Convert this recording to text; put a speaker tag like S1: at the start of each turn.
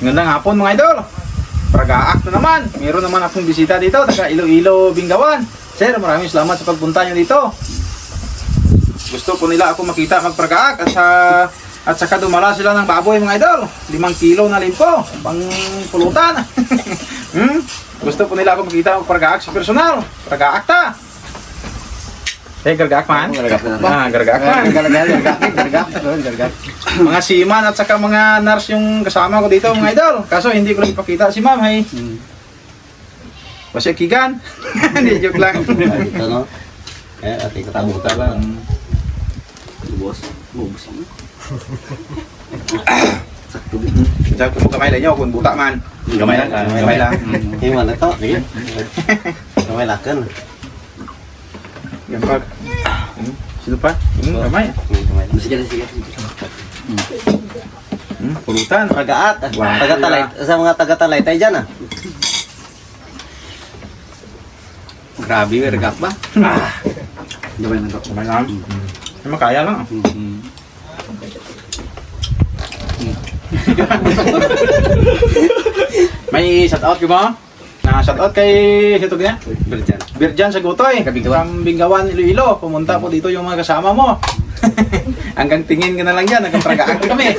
S1: Ngandang hapon mga idol. Pragaak na naman. Meron naman akong bisita dito, taga Iloilo, Bingawan. Sir, maraming salamat sa pagpunta niyo dito. Gusto po nila ako makita magpragaak at sa at saka dumala sila ng baboy mga idol. Limang kilo na limpo, pang pulutan. hmm? Gusto po nila ako makita magpragaak sa personal. Pragaak ta. Eh, gargaak man? Ah, gargaak man. mga seaman at saka mga nurse yung kasama ko dito mga idol. Kaso hindi ko lang ipakita si ma'am ay. Kasi kigan. Hindi joke lang.
S2: Ito no? Eh, at ikatabuta lang. Bubos. Bubos. Sakto din.
S1: Sa kung kamay lang nyo, kung buta man.
S2: Gamay lang.
S1: Kamay lang.
S2: Himan ito. Sige. Gamay lakan.
S1: Yan pa. Hmm, Sino pa? Hmm, kamay.
S2: Gamay lang.
S3: Sige, sige.
S1: Hmm, pulutan. Wala.
S2: Taga-talay. Sa mga taga-talay tayo dyan ah.
S3: Grabe, regap ba?
S1: Kamay lang. Ay, makaya lang. May shout out ka ba? Na shout out kay sito kaya?
S3: Berjan.
S1: Birjan sa Gutoy,
S3: Kabinggawan.
S1: from Bingawan, Iloilo. Pumunta po dito yung mga kasama mo. Hanggang tingin ka na lang yan, nagkapragaan kami.